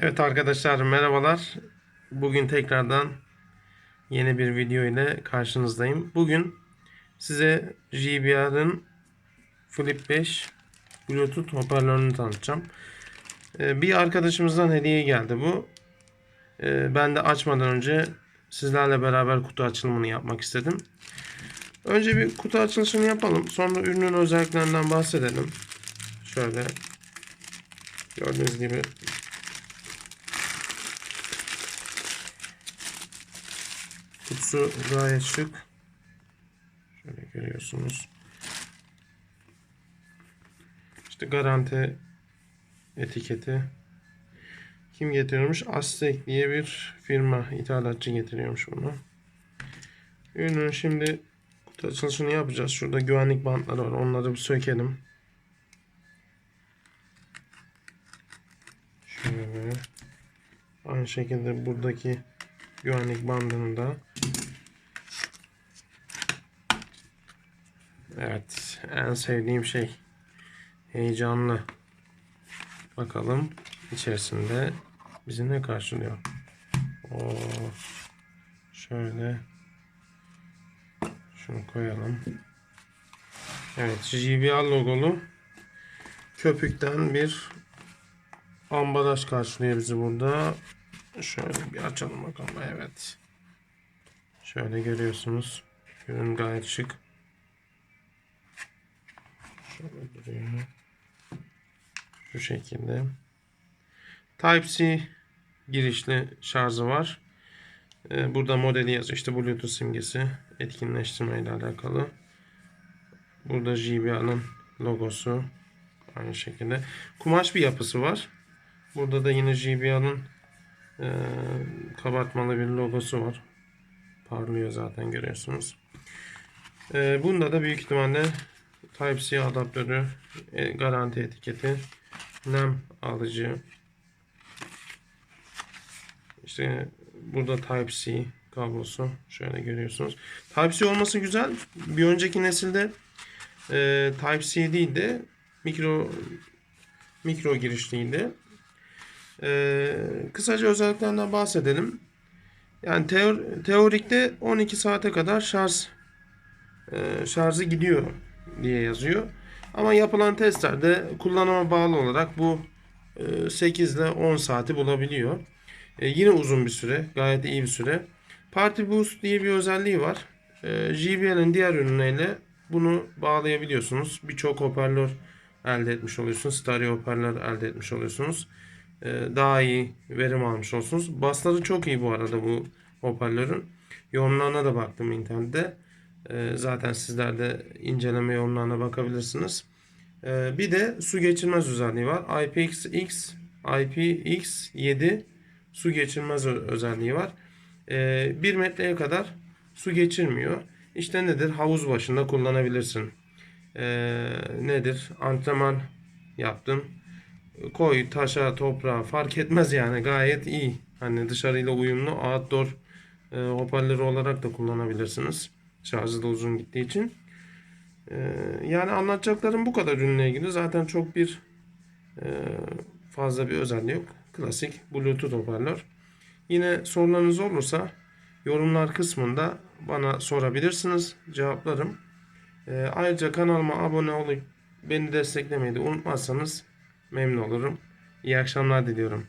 Evet arkadaşlar merhabalar. Bugün tekrardan yeni bir video ile karşınızdayım. Bugün size JBL'ın Flip 5 Bluetooth hoparlörünü tanıtacağım. Ee, Bir arkadaşımızdan hediye geldi bu. Ee, Ben de açmadan önce sizlerle beraber kutu açılımını yapmak istedim. Önce bir kutu açılışını yapalım. Sonra ürünün özelliklerinden bahsedelim. Şöyle gördüğünüz gibi Kutusu gayet şık. Şöyle görüyorsunuz. İşte garanti etiketi. Kim getiriyormuş? Aztek diye bir firma ithalatçı getiriyormuş bunu. Ürünün şimdi kutu açılışını yapacağız. Şurada güvenlik bantları var. Onları bir sökelim. Şöyle. Aynı şekilde buradaki güvenlik bandını da Evet en sevdiğim şey heyecanlı bakalım içerisinde bizi ne karşılıyor Oo, şöyle şunu koyalım Evet JBL logolu köpükten bir ambalaj karşılıyor bizi burada Şöyle bir açalım bakalım. Evet. Şöyle görüyorsunuz. Ürün gayet şık. Şöyle duruyor. Şu şekilde. Type-C girişli şarjı var. Ee, Burada modeli yazıyor. İşte Bluetooth simgesi. Etkinleştirme ile alakalı. Burada JBL'ın logosu. Aynı şekilde. Kumaş bir yapısı var. Burada da yine JBL'ın ee, kabartmalı bir logosu var. Parlıyor zaten görüyorsunuz. Ee, bunda da büyük ihtimalle Type-C adaptörü, e, garanti etiketi, nem alıcı. İşte burada Type-C kablosu. Şöyle görüyorsunuz. Type-C olması güzel. Bir önceki nesilde e, Type-C değil de mikro mikro girişliydi. Ee, kısaca özelliklerinden bahsedelim. Yani teor- teorikte 12 saate kadar şarj e, şarjı gidiyor diye yazıyor. Ama yapılan testlerde kullanıma bağlı olarak bu e, 8 ile 10 saati bulabiliyor. E, yine uzun bir süre, gayet iyi bir süre. Party Boost diye bir özelliği var. E, JBL'in diğer ürünleriyle bunu bağlayabiliyorsunuz. Birçok hoparlör elde etmiş oluyorsunuz. Stereo hoparlör elde etmiş oluyorsunuz. E, daha iyi verim almış olsunuz. Basları çok iyi bu arada bu hoparlörün. Yorumlarına da baktım internette. E, zaten sizler de inceleme yorumlarına bakabilirsiniz. E, bir de su geçirmez özelliği var. IPX IPX7 su geçirmez özelliği var. 1 metreye kadar su geçirmiyor. İşte nedir? Havuz başında kullanabilirsin. Nedir? Antrenman yaptın koy taşa toprağa fark etmez yani gayet iyi. Hani dışarıyla uyumlu outdoor e, hoparlörü olarak da kullanabilirsiniz. Şarjı da uzun gittiği için. E, yani anlatacaklarım bu kadar ürünle ilgili. Zaten çok bir e, fazla bir özelliği yok. Klasik Bluetooth hoparlör. Yine sorularınız olursa yorumlar kısmında bana sorabilirsiniz. Cevaplarım. E, ayrıca kanalıma abone olup beni desteklemeyi de unutmazsanız memnun olurum. İyi akşamlar diliyorum.